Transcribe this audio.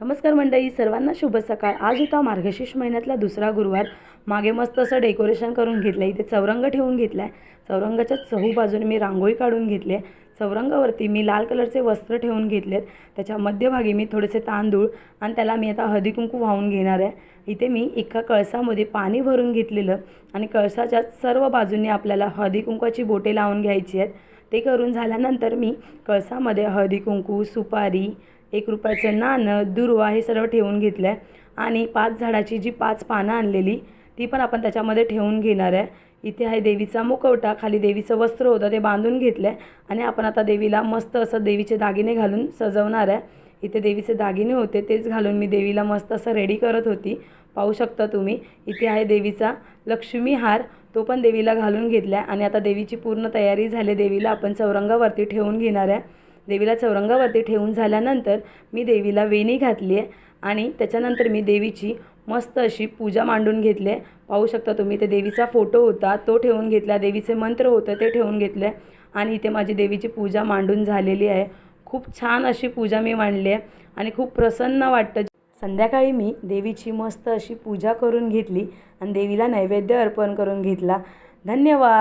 नमस्कार मंडळी सर्वांना शुभ सकाळ. आज होता मार्गशीर्ष महिन्यातला दुसरा गुरुवार. मागे मस्त असं डेकोरेशन करून घेतलं आहे इथे चौरंग ठेवून घेतला आहे चौरंगाच्या चहू बाजूने मी रांगोळी काढून घेतली आहे. चौरंगावरती मी लाल कलरचे वस्त्र ठेवून घेतलेत. त्याच्या मध्यभागी मी थोडेसे तांदूळ आणि त्याला मी आता हळदी कुंकू वाहून घेणार आहे. इथे मी एका कळसामध्ये पाणी भरून घेतलेलं आणि कळसाच्या सर्व बाजूंनी आपल्याला हळदी कुंकवाची बोटे लावून घ्यायची आहेत. ते करून झाल्यानंतर मी कळसामध्ये हळदी कुंकू सुपारी एक रुपयाचं नाणं दुर्वा हे सर्व ठेवून घेतलं आहे आणि पाच झाडाची जी पाच पानं आणलेली ती पण आपण त्याच्यामध्ये ठेवून घेणार आहे. इथे आहे देवीचा मुखवटा खाली देवीचं वस्त्र होतं ते बांधून घेतलं आहे आणि आपण आता देवीला मस्त असं देवीचे दागिने घालून सजवणार आहे. इथे देवीचे दागिने होते तेच घालून मी देवीला मस्त असं रेडी करत होती. पाहू शकता तुम्ही इथे आहे देवीचा लक्ष्मी हार तो पण देवीला घालून घेतला आहे आणि आता देवीची पूर्ण तयारी झाली देवीला आपण चौरंगावरती ठेवून घेणार आहे. देवीला चौरंगावरती ठेवून झाल्यानंतर मी देवीला वेणी घातली आहे आणि त्याच्यानंतर मी देवीची मस्त अशी पूजा मांडून घेतली. आहे पाहू शकता तुम्ही ते देवीचा फोटो होता तो ठेवून घेतला. देवीचे मंत्र होतं ते ठेवून घेतलं. आहे आणि इथे माझी देवीची पूजा मांडून झालेली आहे. खूप छान अशी पूजा मी मांडली आहे. आणि खूप प्रसन्न वाटतं. संध्याकाळी मी देवीची मस्त अशी पूजा करून घेतली आणि देवीला नैवेद्य अर्पण करून घेतला. धन्यवाद!